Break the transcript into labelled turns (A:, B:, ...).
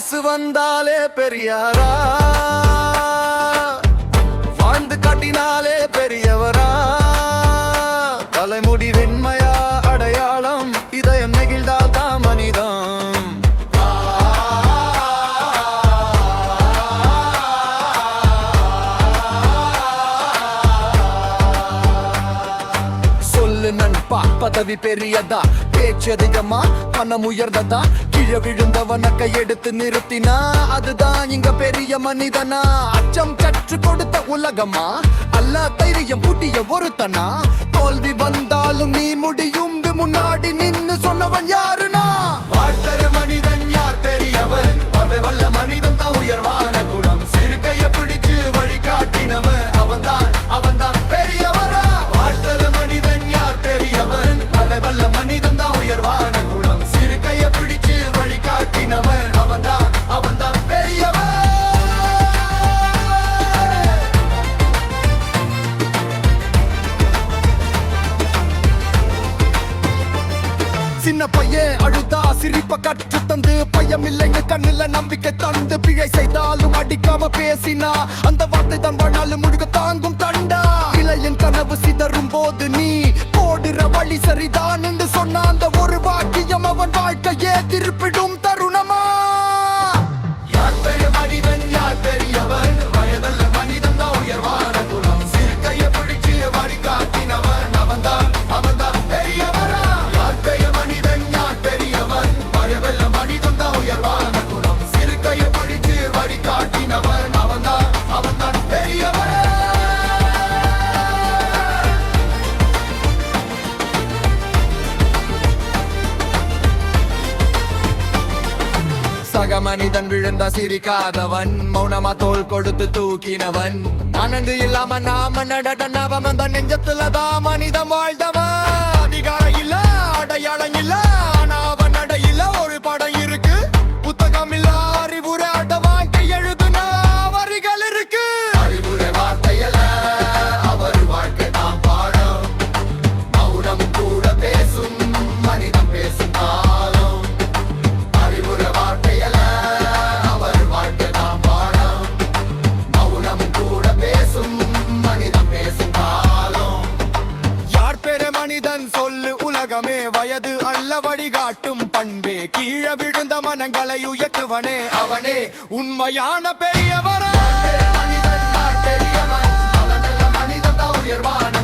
A: காசு வந்தாலே பெரியாரா? வாழ்ந்து காட்டினாலே பெரியவரா? நண்பா பதவி பெரியதா? பேச்சு அதிகமா? பணம் உயர்ந்ததா? கீழே விழுந்தவனக்க எடுத்து நிறுத்தினா? அதுதான் இங்க பெரிய மனிதனா? அச்சம் சற்று கொடுத்த உலகமா? அல்ல தைரியம் புட்டிய ஒருத்தனா? தோல்வி வந்தாலும் நீ முடியும் முன்னாடி நின்னு சொன்னவன் யாருனா? வாழ்த்தரு மனிதன் யார் பெரியவன் வல்ல சின்ன பையன் அழுதா சிரிப்ப கற்று தந்து. பையம் இல்லைங்க கண்ணுல நம்பிக்கை தந்து. பிழை செய்தாலும் அடிக்காம பேசினா அந்த வார்த்தை தான் வாழ்நாள் முழுக்க தாங்கும் தண்டா. இளையன் கனவு சிதறும் போது நீ போடுற வழி சரிதான் என்று சொன்ன அந்த ஒரு வாக்கியம் அவன் வாழ்க்கையே திருப்பிடும் சக மனிதன் விழுந்த சிரிக்காதவன் மௌனமா தோல் கொடுத்து தூக்கினவன். அனந்து இல்லாம நாம நடனவன் அந்த நெஞ்சத்துல தான் மனிதன் வாழ்ந்தவன். நேசமே வயது அல்ல வழிகாட்டும் பண்பே. கீழ விழுந்த மனங்களை உயர்த்துவனே அவனே. உண்மையான பெரியவரே. மனிதன் உயர்வான